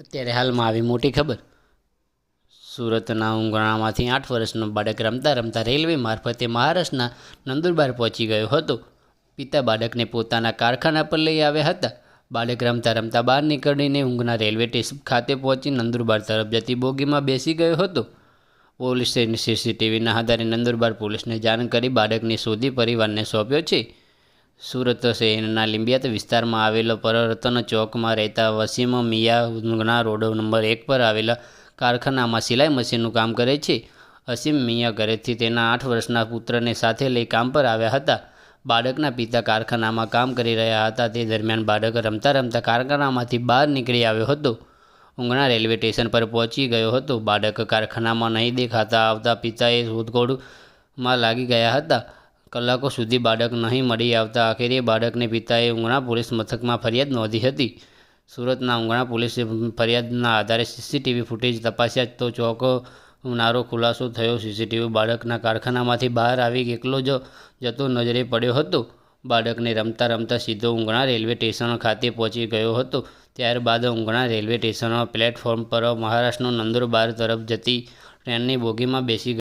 અત્યારે હાલમાં આવી મોટી ખબર. સુરતના ઉંગણામાંથી આઠ વર્ષનો બાળક રમતા રમતા રેલવે મારફતે મહારાષ્ટ્રના નંદુરબાર પહોંચી ગયો હતો. પિતા બાળકને પોતાના કારખાના પર લઈ આવ્યા હતા. બાળક રમતા રમતા બહાર નીકળીને ઊંઘના રેલવે સ્ટેશન ખાતે પહોંચી નંદુરબાર તરફ જતી બોગીમાં બેસી ગયો હતો. પોલીસે સીસીટીવીના આધારે નંદુરબાર પોલીસને જાણ કરી બાળકને શોધી પરિવારને સોંપ્યો છે. સુરત શહેરના લીંબિયાત વિસ્તારમાં આવેલો પરરતન ચોકમાં રહેતા વસીમ મિયા ઉંગના રોડ નંબર એક પર આવેલા કારખાનામાં સિલાઈ મશીનનું કામ કરે છે. અસીમ મિયા ઘરેથી તેના આઠ વર્ષના પુત્રને સાથે લઈ કામ પર આવ્યા હતા. બાળકના પિતા કારખાનામાં કામ કરી રહ્યા હતા. તે દરમિયાન બાળક રમતા રમતા કારખાનામાંથી બહાર નીકળી આવ્યો હતો. ઊંઘણા રેલવે સ્ટેશન પર પહોંચી ગયો હતો. બાળક કારખાનામાં નહીં દેખાતા આવતા પિતાએ શોધખોળમાં લાગી ગયા હતા. કલાકો સુધી બાળક નહીં મળી આવતા આખરે બાળકને પિતાએ ઉંગણા પોલીસ મથકમાં ફરિયાદ નોંધી હતી. સુરતના ઉંગણા પોલીસે ફરિયાદના આધારે સીસીટીવી ફૂટેજ તપાસ્યા તો ચોકો નારો ખુલાસો થયો. સીસીટીવી બાળકના કારખાનામાંથી બહાર આવી એકલો જ જતો નજરે પડ્યો હતો. બાળકને રમતા રમતા સીધો ઉંગણા રેલવે સ્ટેશન ખાતે પહોંચી ગયો હતો. ત્યારબાદ ઉંગણા રેલવે સ્ટેશન પ્લેટફોર્મ પર મહારાષ્ટ્રનો નંદુરબાર તરફ જતી ટ્રેનની બોગીમાં બેસી